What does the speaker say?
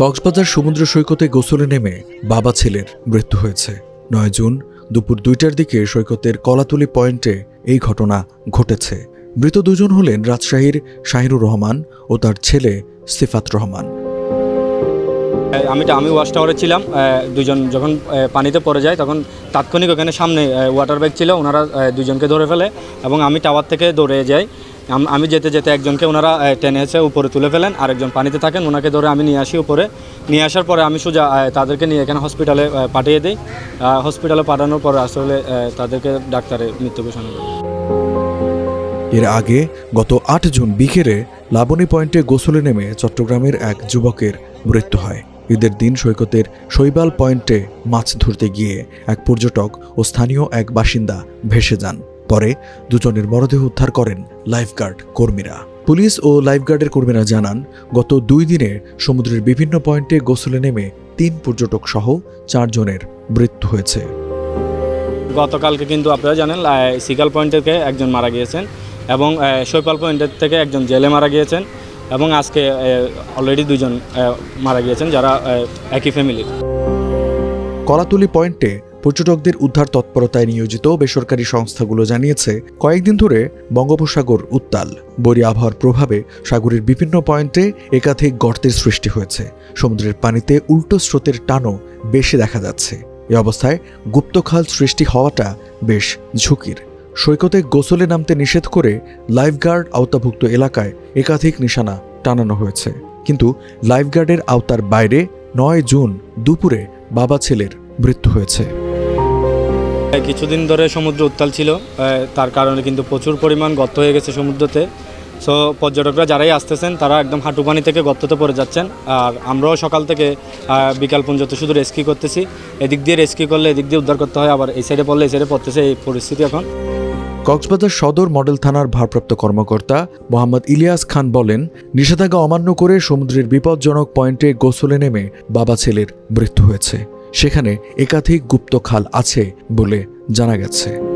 কক্সবাজার সমুদ্র সৈকতে গোসলে নেমে বাবা ছেলের মৃত্যু হয়েছে। নয় জুন, দুপুর দুইটার দিকে সৈকতের কলাতুলি পয়েন্টে এই ঘটনা ঘটেছে। মৃত দুজন হলেন রাজশাহীর শাহিরুর রহমান ও তার ছেলে সিফাত রহমান। আমি আমি ওয়াশ টাওয়ারে ছিলাম। দুজন যখন পানিতে পড়ে যায়, তখন তাৎক্ষণিক ওখানে সামনে ওয়াটার ব্যাগ ছিল। ওনারা দুজনকে ধরে ফেলে এবং আমি টাওয়ার থেকে দৌড়ে যাই। আম- যেতে যেতে একজনকে ওনারা টেনে এসে উপরে তুলে ফেলেন, আরেকজন পানিতে থাকেন, ওনাকে ধরে আমি নিয়ে আসি উপরে। নিয়ে আসার পরে আমি সোজা তাদেরকে নিয়ে এখানে হসপিটালে পাঠিয়ে দিই। হসপিটালে পাঠানোর পরে আসলে তাদেরকে ডাক্তারে মৃত্যু ঘোষণা এর আগে গত আট জুন বিকেলে লাবণী পয়েন্টে গোসলে নেমে চট্টগ্রামের এক যুবকের মৃত্যু হয়। ঈদের দিন সৈকতের শৈবাল পয়েন্টে মাছ ধরতে গিয়ে এক পর্যটক ও স্থানীয় এক বাসিন্দা ভেসে যান। পরে দুজনের মরদেহ উদ্ধার করেন লাইফগার্ড কর্মীরা। পুলিশ ও লাইফগার্ডের কর্মীরা জানান গত দুই দিনে সমুদ্রের বিভিন্ন পয়েন্টে গোসলে নেমে তিন পর্যটক সহ চারজনের মৃত্যু হয়েছে। গতকালকে কিন্তু আপনারা জানেন সিকাল পয়েন্ট থেকে একজন মারা গিয়েছেন এবং শৈপাল পয়েন্টের থেকে একজন জেলে মারা গিয়েছেন এবং আজকে অলরেডি দুজন মারা গিয়েছেন যারা একই ফ্যামিলির কলাতুলি পয়েন্টে পর্যটকদের উদ্ধার তৎপরতায় নিয়োজিত বেসরকারি সংস্থাগুলো জানিয়েছে, কয়েকদিন ধরে বঙ্গোপসাগর উত্তাল। বরি আবহাওয়ার প্রভাবে সাগরের বিভিন্ন পয়েন্টে একাধিক গর্তের সৃষ্টি হয়েছে। সমুদ্রের পানিতে উল্টো স্রোতের টানও বেশি দেখা যাচ্ছে। এ অবস্থায় গুপ্তখাল সৃষ্টি হওয়াটা বেশ ঝুঁকির। সৈকতে গোসলে নামতে নিষেধ করে লাইফগার্ড আওতাভুক্ত এলাকায় একাধিক নিশানা টানানো হয়েছে। কিন্তু লাইফগার্ডের আওতার বাইরে নয় জুন দুপুরে বাবা ছেলের মৃত্যু হয়েছে। কিছুদিন ধরে সমুদ্র উত্তাল ছিল তার কারণে কিন্তু প্রচুর পরিমাণ গর্ত হয়ে গেছে সমুদ্রতে। সো পর্যটকরা যারাই আসতেছেন, তারা একদম হাঁটু পানি থেকে গর্ততে পড়ে যাচ্ছেন। আর আমরাও সকাল থেকে বিকাল পর্যন্ত শুধু রেস্কিউ করতেছি। এদিক দিয়ে রেস্কিউ করলে এদিক দিয়ে উদ্ধার করতে হয়, আবার এই সাইডে পড়লে এই সাইডে পড়তেছে এই পরিস্থিতি এখন। কক্সবাজার সদর মডেল থানার ভারপ্রাপ্ত কর্মকর্তা মোহাম্মদ ইলিয়াস খান বলেন, নিষেধাজ্ঞা অমান্য করে সমুদ্রের বিপজ্জনক পয়েন্টে গোসলে নেমে বাবা ছেলের মৃত্যু হয়েছে। সেখানে একাধিক গুপ্ত খাল আছে বলে জানা গেছে।